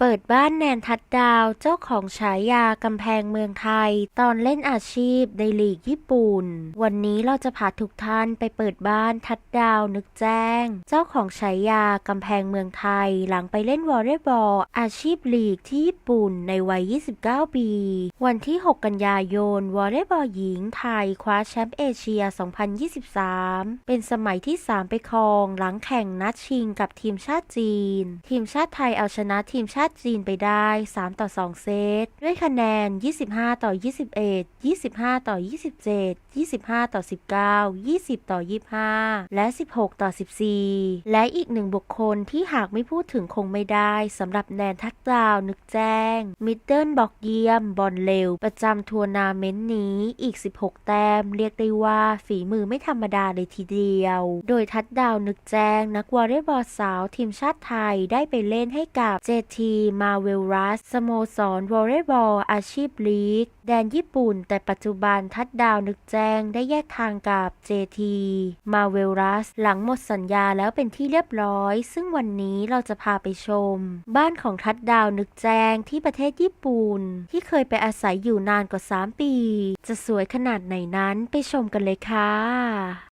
เปิดบ้านแนนทัดดาวเจ้าของฉายากำแพงเมืองไทย ตอนเล่นอาชีพในลีกญี่ปุ่น วันนี้เราจะพาทุกท่านไปเปิดบ้านทัดดาวนึกแจ้ง เจ้าของฉายากำแพงเมืองไทย หลังไปเล่นวอลเลย์บอลอาชีพลีกที่ญี่ปุ่นในวัย 29 ปี วันที่ 6 กันยายนวอลเลย์บอลหญิงไทยคว้าแชมป์เอเชีย 2023 เป็นสมัยที่ 3 ไปครองหลังแข่งนัดชิงกับทีมชาติจีน ทีมชาติไทยเอาชนะทีมชาติจีนไปได้ 3 ต่อ 2 เซต ด้วยคะแนน 25 ต่อ 21 25 ต่อ 27 25 ต่อ 19 20 ต่อ 25 และ 16 ต่อ 14 และอีกหนึ่งบุคคลที่หากไม่พูดถึงคงไม่ได้สำหรับแนนทักดาวนึกแจ้ง มิดเดิลบอกเยี่ยม บอลเร็ว ประจำทัวร์นาเมนต์นี้อีก 16 แต้ม เรียกได้ว่าฝีมือไม่ธรรมดาเลยทีเดียว โดยทัดดาวนึกแจ้ง นักวอลเลย์บอลสาวทีมชาติไทยได้ไปเล่นให้กับ JT มาเวลรัสสโมสรวอลเลย์บอลอาชีพลีก แดนญี่ปุ่น แต่ปัจจุบันทัดดาวนึกแจ้งได้แยกทางกับ JT มาเวลรัสหลังหมดสัญญาแล้วเป็นที่เรียบร้อย ซึ่งวันนี้เราจะพาไปชม บ้านของทัดดาวนึกแจ้งที่ประเทศญี่ปุ่น ที่เคยไปอาศัยอยู่นานกว่า 3 ปี จะสวยขนาดไหนนั้นไปชมกันเลยค่ะ